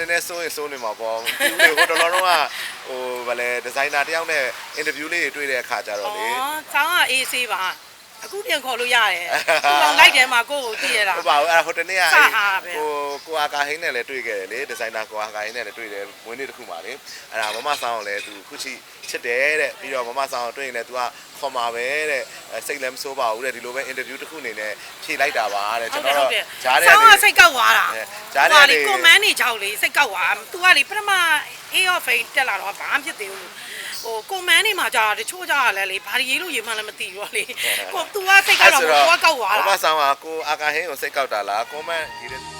တော့နည်းနည်းစိုးရင်စိုးနေမှာပေါ့ဒီလိုဟိုတော်တော်တော့ကဟိုဗာလဲဒီဇိုင်နာတယောက်နဲ့အင်တာဗျူးလေးတွေတွေ့တဲ့အခါကျတော့လေဩဆောင်းကအေးဆေးပါ အခုပြန်ခေါ်လို့ရတယ်သူအောင်လိုက်တယ်မှာကိုယ့်ကိုသိရတာ ဟုတ်ပါဘူးအဲ့ဒါဟိုတနေ့က စဟာပဲ ဟိုကိုအာကာဟင်းနဲ့လည်းတွေ့ခဲ့တယ်လေဒီဇိုင်နာကိုအာကာဟင်းနဲ့လည်းတွေ့တယ်ဝင်းနေ့တစ်ခုမှလေအဲ့ဒါမမဆောင်လည်းသူခုချီချစ်တယ်တဲ့ပြီးတော့မမဆောင်တွေ့ရင်လည်း तू ကခေါ်มาပဲတဲ့အဲ့စိတ်လည်းမစိုးပါဘူးတဲ့ဒီလိုပဲအင်တာဗျူးတစ်ခုအနေနဲ့ဖြေလိုက်တာပါတဲ့ ဟု ကျွန် တ်တယ် တော် ဟုတ် တော့ တယ် ဂျားတဲ့ ဆောင်းကစိတ်ကောက်သွားတာ ဂျားတဲ့ လေကွန်မန်းနေကြောက်လေစိတ်ကောက်သွား तू ကလေပထမ A of A တက်လာတော့ဘာမှဖြစ်သေးဘူး ဟိုကွန်မန်းနေမှာကြာတချို့ကြာလဲလေဘာရေးလို့ရေးမှလည်းမသိဘူးလေကို तू ကစိတ်ကောက်တော့ကိုကကောက်သွားမမတာဆောင်ကကိုအာကာဟင်းကိုစိတ်ကောက်တာလားကွန်မန့်ဒီတဲ့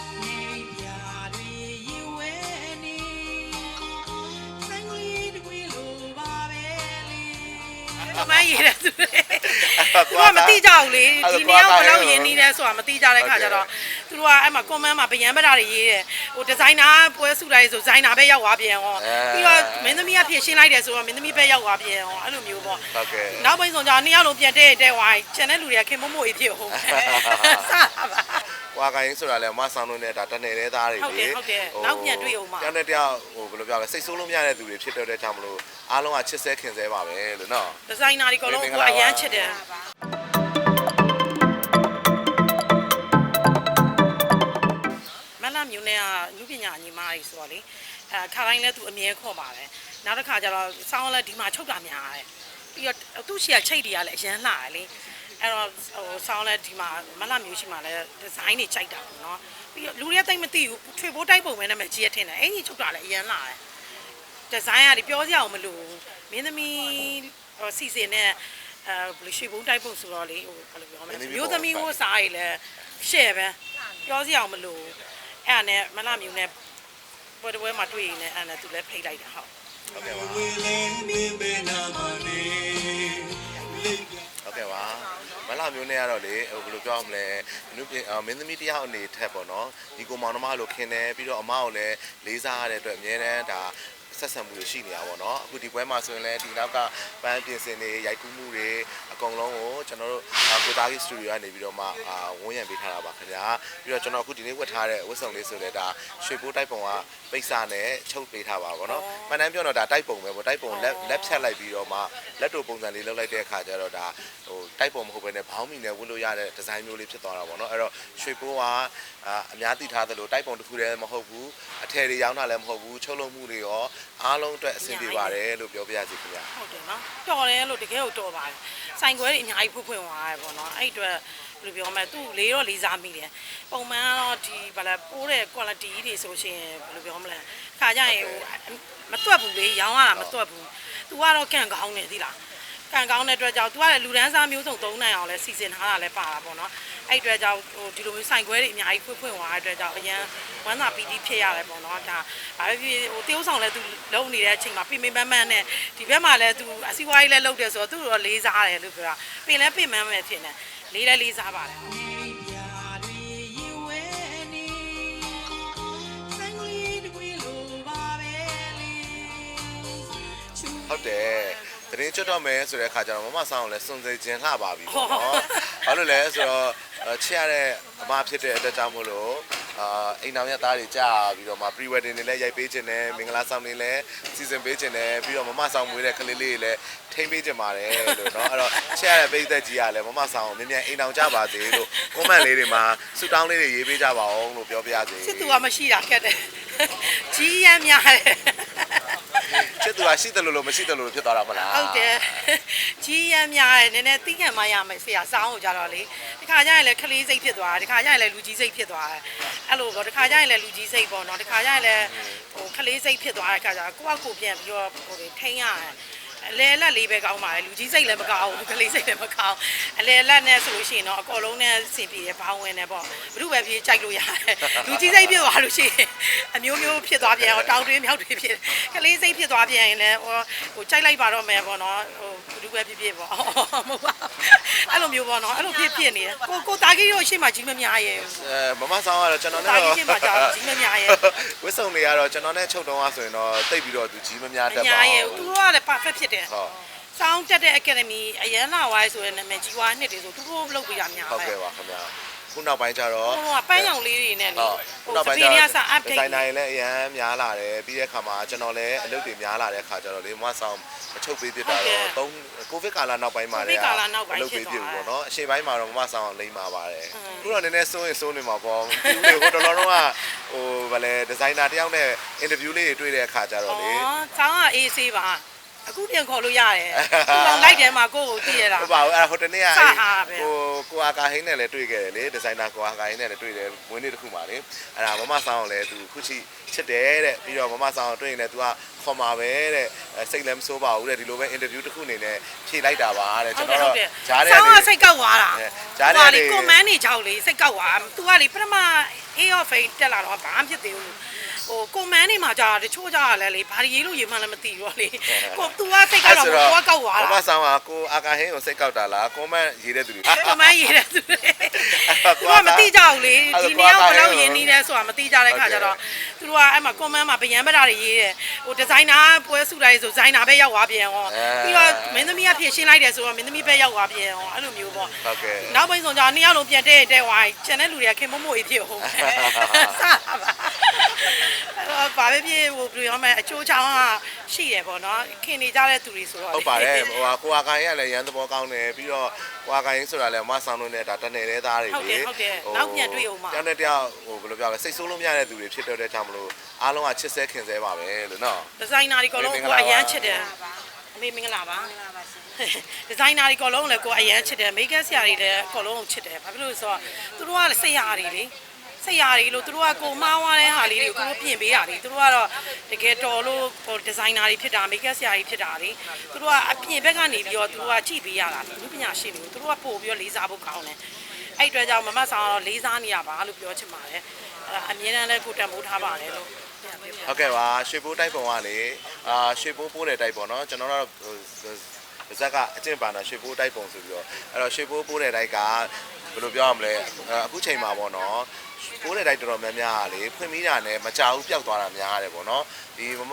ကွန်မန်းရေးတယ်သူလေသူကမသိကြဘူးလေဒီနေ့ကဘယ်လောက်ရင်းနေလဲဆိုတာမသိကြတဲ့ခါကျတော့သူတို့ကအဲ့မှာကွန်မန်းမှာဗျံပတာတွေရေးတယ်ဟိုဒီဇိုင်နာပွဲစုလိုက်ဆိုဒီဇိုင်နာပဲရောက်သွားပြန်ရောပြီးတော့မင်းသမီးကဖြည့်ရှင်းလိုက်တယ်ဆိုတော့မင်းသမီးပဲရောက်သွားပြန်ရောအဲ့လိုမျိုးပေါ့ဟုတ်ကဲ့နောက်ပိုင်းဆုံးကြနှစ်ယောက်လုံးပြန်တဲ့တဲ့ဝိုင်းကျန်တဲ့လူတွေကခင်မမို့အေးဖြစ်ဟုတ်စတာပါ ကွာကိုင်းဆိုတာလည်းမဆောင်လို့နဲ့ဒါတနယ်တဲ့သားတွေဟုတ်တယ်ဟုတ်တယ်နောက်ပြန်တွေ့အောင်ပါတယောက်နဲ့တယောက်ဟိုဘယ်လိုပြောလဲစိတ်ဆိုးလို့မရတဲ့သူတွေဖြစ်တော့တဲ့ကြောင့်မလို့အားလုံးကချစ်ဆဲခင်ဆဲပါပဲလို့နော်ဒီဇိုင်နာတွေအကုန်လုံးကိုအရန်ချစ်တယ်မလာမျိုးနဲ့ကလူပညာညီမတွေဆိုတော့လေအဲခါတိုင်းလဲသူအမြဲခေါ်ပါတယ်နောက်တစ်ခါကျတော့စောင်းလဲဒီမှာချုပ်တာများတယ်ပြီးတော့သူ့ရှီကချိတ်တွေကလည်းအရန်လှတယ်လေ အဲ့တော့ဟိုစောင်းလဲဒီမှာမလာမျိုးရှိမှလဲဒီဇိုင်းတွေကြိုက်တာပေါ့နော်ပြီးတော့လူတွေကတိတ်မသိဘူးထွေပိုးတိုက်ပုံပဲနဲ့မှကြီးရထင်တယ်အဲ့ဒီချုပ်တာလည်းအရန်လှတယ်ဒီဇိုင်းကဒီပြောစရာအောင်မလိုဘူးမင်းသမီးဟိုစီစဉ်နဲ့အဲဘယ်လိုရွှေဘုံတိုက်ဖို့ဆိုတော့လေဟိုဘယ်လိုပြောမလဲမျိုးသမီးဝတ်စားရည်လဲရှယ်ပဲပြောစရာအောင်မလိုဘူးအဲ့ဒါနဲ့မလာမျိုးနဲ့ပွဲတစ်ပွဲမှာတွေ့ရင်လည်းအဲ့ဒါနဲ့သူလည်းဖိတ်လိုက်တာဟုတ်ဟုတ်ကဲ့ပါဟုတ်ကဲ့ပါ မလာမျိုးနဲ့ကတော့လေဟိုဘယ်လိုပြောရမလဲနုပြင်အာမင်းသမီးတယောက်အနေထက်ပေါ့နော်ဒီကိုမောင်နှမလို့ခင်တယ်ပြီးတော့အမကိုလည်းလေးစားရတဲ့အတွက်အများတန်းဒါ ဆက်ဆံမှုတွေရှိနေတာပေါ့နော်အခုဒီပွဲမှာဆိုရင်လည်းဒီနောက်ကပန်းပြင်ဆင်တွေရိုက်ကူးမှုတွေအကုန်လုံးကိုကျွန်တော်တို့အာကိုသားကြီးစတူဒီယိုကနေပြီးတော့မှအာဝန်းရံပေးထားတာပါခင်ဗျာပြီးတော့ကျွန်တော်အခုဒီနေ့ဝတ်ထားတဲ့ဝတ်စုံလေးဆိုလဲဒါရွှေပိုးတိုက်ပုံကပိတ်စာနဲ့ချုပ်ပေးထားပါပေါ့နော်မှန်တမ်းပြောတော့ဒါတိုက်ပုံပဲပေါ့တိုက်ပုံလက်လက်ဖြတ်လိုက်ပြီးတော့မှလက်တို့ပုံစံလေးလုပ်လိုက်တဲ့အခါကျတော့ဒါဟိုတိုက်ပုံမဟုတ်ဘဲနဲ့ဘောင်းမီနဲ့ဝတ်လို့ရတဲ့ဒီဇိုင်းမျိုးလေးဖြစ်သွားတာပေါ့နော်အဲ့တော့ရွှေပိုးက အာအများသိထားသလိုတိုက်ပုံတစ်ခုတည်းမဟုတ်ဘူးအထည်တွေရောင်းတာလည်းမဟုတ်ဘူးချုပ်လုံးမှုတွေရောအားလုံးအတွက်အဆင်ပြေပါတယ်လို့ပြောပြရစီခင်ဗျာဟုတ်တယ်နော်တော်တယ်လို့တကယ်ကိုတော်ပါတယ်ဆိုင်ခွဲတွေအများကြီးဖွင့်ဖွင့်သွားတယ်ပေါ့နော်အဲ့အတွက်ဘယ်လိုပြောမလဲသူ့လေးတော့လေးစားမိတယ်ပုံမှန်ကတော့ဒီဘာလဲပိုးတဲ့ quality တွေဆိုရှင်ဘယ်လိုပြောမလဲခါကြရင်ဟိုမတွက်ဘူးလေရောင်းရတာမတွက်ဘူး तू ကတော့ကန့်ကောင်းနေသီလား ခံကောင်းတဲ့အတွက်ကြောင့်သူကလည်းလူဒန်းစားမျိုးစုံသုံးနိုင်အောင်လဲစီစဉ်ထားတာလဲပါတာပေါ့နော်အဲ့အတွက်ကြောင့်ဟိုဒီလိုမျိုးဆိုင်ခွဲတွေအများကြီးဖွင့်ဖွင့်သွားတဲ့အတွက်ကြောင့်အရန်ဝမ်းသာပီတိဖြစ်ရတယ်ပေါ့နော်ဒါဘာပဲဖြစ်ဟိုတရုတ်ဆောင်လဲသူလုံနေတဲ့အချိန်မှာပြင်ပန်းပန်းပန်းနဲ့ဒီဘက်မှာလဲသူအစည်းအဝေးလဲလုပ်တယ်ဆိုတော့သူတို့တော့လေးစားတယ်လို့ပြောတာပင်လဲပင်ပန်းပဲဖြစ်နေလေးလဲလေးစားပါတယ်ဟုတ်တယ် တရင်ချွတ်တော့မယ်ဆိုတဲ့အခါကျတော့မမဆောင်လည်းစွန်စေခြင်းလှပါပြီပေါ့နော်ဘာလို့လဲဆိုတော့ချစ်ရတဲ့အမဖြစ်တဲ့အတွက်ကြောင့်မို့လို့အာအိမ်တော်ရသားတွေကြာပြီးတော့မှ pre wedding တွေလည်းရိုက်ပေးခြင်းနဲ့မင်္ဂလာဆောင်တွေလည်းစီစဉ်ပေးခြင်းနဲ့ပြီးတော့မမဆောင်မွေးတဲ့ကလေးလေးတွေလည်းထိမ့်ပေးခြင်းပါတယ်လို့เนาะအဲ့တော့ချစ်ရတဲ့ပိသက်ကြီးကလည်းမမဆောင်ကိုမြင်မြန်အိမ်တော်ကြပါစေလို့ comment လေးတွေမှာဆူတောင်းလေးတွေရေးပေးကြပါအောင်လို့ပြောပြရစေ စစ်သူကမရှိတာခက်တယ်ကြီးရမ်းများတယ် ချစ်သူကရှိတယ်လို့လို့မရှိတယ်လို့ဖြစ်သွားတာမလားဟုတ်တယ်ကြီးရမ်းများတယ်နည်းနည်းသိခံမရမယ်ဆရာစောင်းကိုကြတော့လေဒီခါကျရင်လည်းခလေးစိတ်ဖြစ်သွားတယ်ဒီခါကျရင်လည်းလူကြီးစိတ်ဖြစ်သွားတယ်အဲ့လိုပေါ့ဒီခါကျရင်လည်းလူကြီးစိတ်ပေါ့နော်ဒီခါကျရင်လည်းဟိုခလေးစိတ်ဖြစ်သွားတဲ့ခါကျတော့ကိုယ့်အကိုပြန်ပြီးတော့ဟိုထိန်းရတယ် အလဲလက်လေးပဲကောင်းပါလေလူကြီးစိတ်လည်းမကောင်းဘူးကလေးစိတ်လည်းမကောင်းအလဲလက်နဲ့ဆိုလို့ရှိရင်တော့အကောလုံးနဲ့ဆင်ပြေတယ်ဘောင်းဝင်တယ်ပေါ့ဘုရုပဲပြေးကြိုက်လို့ရတယ်လူကြီးစိတ်ဖြစ်သွားလို့ရှိရင်အမျိုးမျိုးဖြစ်သွားပြန်တော့တောင်းတွင်းမြောက်တွင်းဖြစ်ကလေးစိတ်ဖြစ်သွားပြန်ရင်လည်းဟိုဟိုကြိုက်လိုက်ပါတော့မယ်ပေါ့နော်ဟို ဘုရုပဲဖြစ်ဖြစ်ပေါ့မဟုတ်ပါအဲ့လိုမျိုးပေါ့နော်အဲ့လိုဖြစ်ဖြစ်နေတယ်ကိုကိုတာကြီးရောရှေ့မှာကြီးမများရဲ့အဲမမဆောင်ကတော့ကျွန်တော်နဲ့တာတော့ကြီးရှေ့မှာကြာကြီးမများရဲ့ဝစ်စုံတွေကတော့ကျွန်တော်နဲ့ချုပ်တုံးကဆိုရင်တော့တိတ်ပြီးတော့သူကြီးမများတတ်အပါများရဲ့ဘူးသူတို့ကလည်း perfect ဖြစ်တယ်ဟုတ်စောင်းတက်တဲ့ academy အရန်လာဝိုင်းဆိုတဲ့နာမည်ကြီးွားနှစ်တွေဆိုတူတူလုပ်ပေးရများဟုတ်ပဲကဲ့ပါခင်ဗျာ ခုနောက်ပိုင်းကျတော့ဟိုကပန်းရောင်လေးတွေနဲ့လေဟုတ်ခုနောက်ပိုင်းစကျပင်းတော့ရစဒီ update ဇိုင်နာတွေလည်းအရန်များလာတယ်ပြီးတဲ့အခါမှာကျွန်တော်လည်းအလုပ်တွေများလာတဲ့အခါကျတော့လေမမဆောင်မချုပ်ပေးပြတာတော့သုံးကိုဗစ်ကာလနောက်ပိုင်းမှာလည်းအလုပ်ပေးပြဘူးပေါ့နော်အချိန်ပိုင်းမှာတော့မမဆောင်လိမ့်ပါပါတယ်ခုတော့နည်းနည်းစိုးရင်စိုးနေမှာပေါ့ဒီဟိုတော်တော်တော့ဟိုဗာလေဒီဇိုင်နာတယောက်နဲ့အင်တာဗျူးလေးတွေတွေ့တဲ့အခါကျတော့လေဩဆောင်းကအေးဆေးပါ အခုပြန်ခေါ်လို့ရတယ်သူကောင်လိုက်တယ်မှာကိုယ့်ကိုသိရတာ ဟုတ်ပါဘူးအဲ့ဟိုတနေ့က စဟာပဲ ဟိုကိုအာကာဟင်းနဲ့လည်းတွေ့ခဲ့တယ်လေဒီဇိုင်နာကိုအာကာဟင်းနဲ့လည်းတွေ့တယ်ဝင်းနေ့တစ်ခုမှလေအဲ့ဒါမမဆောင်အောင်လည်းသူခုချိချစ်တယ်တဲ့ပြီးတော့မမဆောင်အောင်တွေ့ရင်လည်း तू ကခေါ်มาပဲတဲ့အဲ့စိတ်လည်းမစိုးပါဘူးတဲ့ဒီလိုပဲအင်တာဗျူးတစ်ခုအနေနဲ့ဖြေလိုက်တာပါတဲ့ ဟု ကျွန် တ် တော် တယ်ဟု တော့ တ်တယ် ဂျားတဲ့ ဆောင်းကစိတ်ကောက်သွားတာ ဂျားတဲ့ လေ လေ ကွန်မန်းနေချောက်လေစိတ်ကောက်သွား तू ကလေပထမ A of A တက်လာတော့ဘာမှဖြစ်သေးဘူး ဟိုကွန်မန်းနေမှာကြာတချို့ကြာလဲလေဘာရေးလို့ရေးမှလည်းမသိဘူးလေကို तू ကစိတ်ကောက်တော့ကိုကကောက်သွားမတာမဆောင်ကကိုအာကာဟင်းကိုစိတ်ကောက်တာလားကွန်မန့်ရေးတဲ့သူတွေကွန်မန်းရေးတယ်သူသူကမသိကြဘူးလေဒီနေ့ကဘယ်လောက်ရင်းနေလဲဆိုတာမသိကြတဲ့ခါကျတော့သူတို့ကအဲ့မှာကွန်မန်းမှာဗျံပတာတွေရေးတယ်ဟိုဒီဇိုင်နာပွဲစုတိုင်းဆိုဒီဇိုင်နာပဲရောက်သွားပြန်ရောပြီးတော့မင်းသမီးကဖြည့်ရှင်းလိုက်တယ်ဆိုတော့မင်းသမီးပဲရောက်သွားပြန်ရောအဲ့လိုမျိုးပေါ့ဟုတ်ကဲ့နောက်ပိုင်းဆုံးကြနှစ်ယောက်လုံးပြန်တဲ့တဲ့ဝိုင်းကျန်တဲ့လူတွေကခင်မမို့အေးဖြစ်ဟုတ်စားပါအဲ့တော့ ဘာပဲဖြစ်ဟိုဘယ်လိုရောမလဲအချိုးချောင်းကရှိရပေါ့နော်ခင်နေကြတဲ့သူတွေဆိုတော့ဟုတ်ပါတယ်ဟိုဟာကိုအာကာဟင်းကလည်းရန်သဘောကောင်းတယ်ပြီးတော့ကိုအာကာဟင်းဆိုတာလည်းမမဆောင်လို့နဲ့ဒါတနယ်တဲ့သားတွေဟုတ်တယ်ဟုတ်တယ်နောက်ပြန်တွေ့အောင်ပါတယောက်နဲ့တယောက်ဟိုဘယ်လိုပြောလဲစိတ်ဆိုးလို့မရတဲ့သူတွေဖြစ်တော့တဲ့ကြောင့်မလို့အားလုံးကချစ်ဆဲခင်ဆဲပါပဲလို့နော်ဒီဇိုင်နာတွေအကုန်လုံးကိုအရန်ချစ်တယ်အမေမင်္ဂလာပါဒီဇိုင်နာတွေအကုန်လုံးလည်းကိုအရန်ချစ်တယ်မိတ်ကပ်ဆရာတွေလည်းအကုန်လုံးချစ်တယ်ဘာဖြစ်လို့လဲဆိုတော့သူတို့ကလည်းဆရာတွေလေ ဆရာတွေလို့သူတို့ကကိုမားဝါတဲ့ဟာလေးတွေကိုကိုပြင်ပေးတာလေသူတို့ကတော့တကယ်တော်လို့ဟိုဒီဇိုင်နာတွေဖြစ်တာမိတ်ကပ်ဆရာတွေဖြစ်တာလေသူတို့ကအပြင်ဘက်ကနေပြီးတော့သူတို့ကကြည့်ပေးရတာလူပညာရှင်တွေကိုသူတို့ကပို့ပြီးတော့လေးစားဖို့ကောင်းတယ်အဲ့အတွက်ကြောင့်မမဆောင်ကတော့လေးစားနေရပါလို့ပြောချင်ပါတယ်အဲ့ဒါအမြဲတမ်းလည်းကိုတန်ဖိုးထားပါတယ်လို့ပြန်ပြောဟုတ်ကဲ့ပါရွှေဘိုးတိုက်ပုံကလေအာရွှေဘိုးပိုးတဲ့တိုက်ပုံနော်ကျွန်တော်တို့ဇက်ကအကျင့်ပါတာရွှေဘိုးတိုက်ပုံဆိုပြီးတော့အဲ့တော့ရွှေဘိုးပိုးတဲ့တိုက်ကဘယ်လိုပြောရမလဲအခုချိန်မှာပေါ့နော် ပိုးတဲ့တိုက်တော်တော်များများကလေဖွင့်မိတာနဲ့မကြောက်ဘူးပျောက်သွားတာများရတယ်ပေါ့နော်ဒီမမ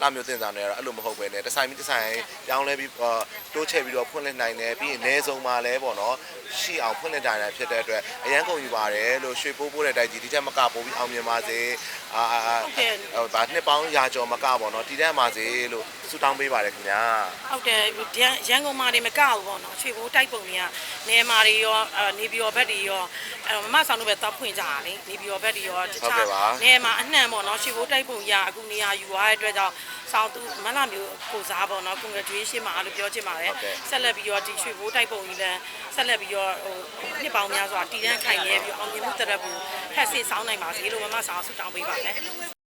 လာမျိုးတင်ဆောင်နေတော့အဲ့လိုမဟုတ်ပဲねတဆိုင်ပြီးတဆိုင်ပြောင်းလဲပြီးတိုးချဲ့ပြီးတော့ဖွင့်လှစ်နိုင်တယ်ပြီးရင်နေဆုံးမှာလဲပေါ့နော်ရှိအောင်ဖွင့်လှစ်နိုင်တယ်ဖြစ်တဲ့အတွက်အရန်ကုန်ယူပါတယ်လို့ရွှေပိုးပိုးတဲ့တိုက်ကြီးဒီချက်မကပိုးပြီးအောင်မြင်ပါစေအာဟုတ်ကဲ့ဟိုဗာနှစ်ပေါင်းရာကျော်မကပေါ့နော်တည်တတ်ပါစေလို့ ဆုတောင်းပေးပါတယ်ခင်ဗျာဟုတ်တယ်ရန်ရန်ကုန်မှာနေမကဘူးပေါ့နော်ရွှေဘိုးတိုက်ပုံတွေကနေမာတွေရောအဲနေပြည်တော်ဘက်တွေရောအဲမမဆောင်တို့ပဲတောက်ဖွင့်ကြတာလေနေပြည်တော်ဘက်တွေရောတခြားနေမှာအနှံ့ပေါ့နော်ရွှေဘိုးတိုက်ပုံရအခုနေရာယူရတဲ့အတွက်ကြောင့်ဆောင်းသူမလာမျိုးကိုစားပေါ့နော် congratulation ပါလို့ပြောချင်ပါတယ်ဆက်လက်ပြီးတော့ဒီရွှေဘိုးတိုက်ပုံကြီးလည်းဆက်လက်ပြီးတော့ဟိုနှစ်ပေါင်းများစွာတည်တံ့ခိုင်နေပြီးအောင်မြင်မှုတရက်ဘူးဖက်စစ်ဆောင်းနိုင်ပါစေလို့မမဆောင်ဆုတောင်းပေးပါမယ်